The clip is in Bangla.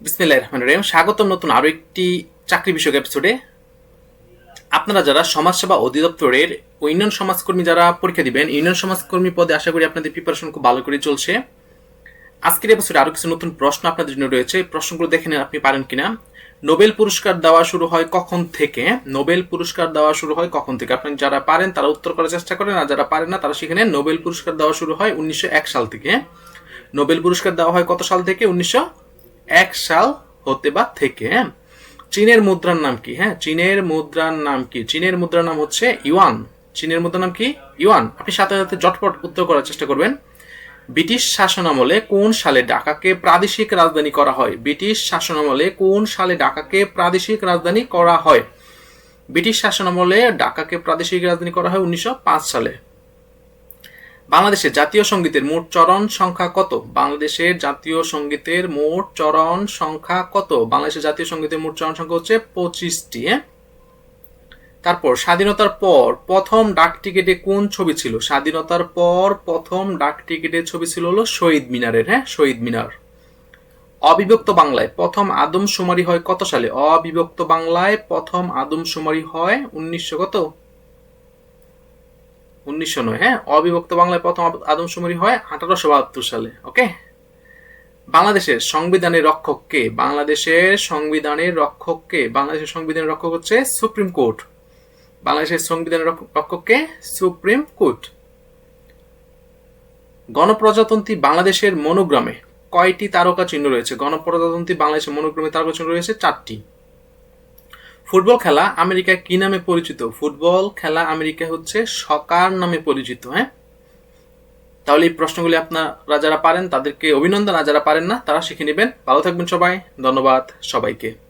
বিসমিল্লাহির রহমানির রহিম। স্বাগতম নতুন আরও একটি চাকরি বিষয়ক এপিসোডে আপনারা যারা সমাজসেবা অধিদপ্তরের ইউনিয়ন সমাজকর্মী যারা পরীক্ষা দিবেন ইউনিয়ন সমাজকর্মী পদে আশা করি আপনাদের প্রিপারেশন খুব ভালো করে চলছে। আজকের এপিসোডে আরও কিছু নতুন প্রশ্ন আপনাদের জন্য রয়েছে। প্রশ্নগুলো দেখে নেন আপনি পারেন কিনা। নোবেল পুরস্কার দেওয়া শুরু হয় কখন থেকে? নোবেল পুরস্কার দেওয়া শুরু হয় কখন থেকে? আপনি যারা পারেন, তারা উত্তর করার চেষ্টা করেন, আর যারা পারেন না, তারা সেখানে নোবেল পুরস্কার দেওয়া শুরু হয় উনিশশো এক সাল থেকে। নোবেল পুরস্কার দেওয়া হয় কত সাল থেকে? উনিশশো এক সাল হতে বা থেকে হ্যাঁ? চীনের মুদ্রার নাম কি? হ্যাঁ চীনের মুদ্রার নাম কি? চীনের মুদ্রার নাম হচ্ছে ইউয়ান। চীনের মুদ্রার নাম কি? ইউয়ান। আপনি সাথে সাথে জটপট উত্তর করার চেষ্টা করবেন। ব্রিটিশ শাসনামলে কোন সালে ঢাকাকে প্রাদেশিক রাজধানী করা হয়? ব্রিটিশ শাসনামলে কোন সালে ঢাকাকে প্রাদেশিক রাজধানী করা হয়? ব্রিটিশ শাসনামলে ঢাকাকে প্রাদেশিক রাজধানী করা হয় উনিশশো পাঁচ সালে। বাংলাদেশের জাতীয় সঙ্গীতের মোট চরণ সংখ্যা কত? বাংলাদেশের জাতীয় সঙ্গীতের মোট চরণ সংখ্যা কত? বাংলাদেশের জাতীয় সঙ্গীতের মোট চরণ সংখ্যা হচ্ছে পঁচিশটি হ্যাঁ? তারপর স্বাধীনতার পর প্রথম ডাক টিকেটে কোন ছবি ছিল? স্বাধীনতার পর প্রথম ডাক টিকেটের ছবি ছিল হলো শহীদ মিনারের হ্যাঁ? শহীদ মিনার। অবিভক্ত বাংলায় প্রথম আদম আদমশুমারি হয় কত সালে? অবিভক্ত বাংলায় প্রথম আদমশুমারি হয় উনিশশো কত? উনিশশো নয় হ্যাঁ? অবিভক্ত বাংলায় প্রথম আদমশুমারি হয় আঠারোশো বাহাত্তর সালে, ওকে? বাংলাদেশের সংবিধানের রক্ষক কে? বাংলাদেশের সংবিধানের রক্ষক কে? বাংলাদেশের সংবিধানের রক্ষক হচ্ছে সুপ্রিম কোর্ট। বাংলাদেশের সংবিধানের রক্ষ- রক্ষক কে? Supreme court. গণপ্রজাতন্ত্রী বাংলাদেশের মনোগ্রামে কয়টি তারকা চিহ্ন রয়েছে? গণপ্রজাতন্ত্রী বাংলাদেশের মনোগ্রামে তারকা চিহ্ন রয়েছে চারটি। ফুটবল খেলা আমেরিকা কি নামে পরিচিত? ফুটবল খেলা আমেরিকা হচ্ছে সকার নামে পরিচিত হ্যাঁ? তাহলে এই প্রশ্নগুলি আপনারা যারা পারেন, তাদেরকে অভিনন্দন। আর যারা পারেন না, তারা শিখে নেবেন। ভালো থাকবেন সবাই। ধন্যবাদ সবাইকে।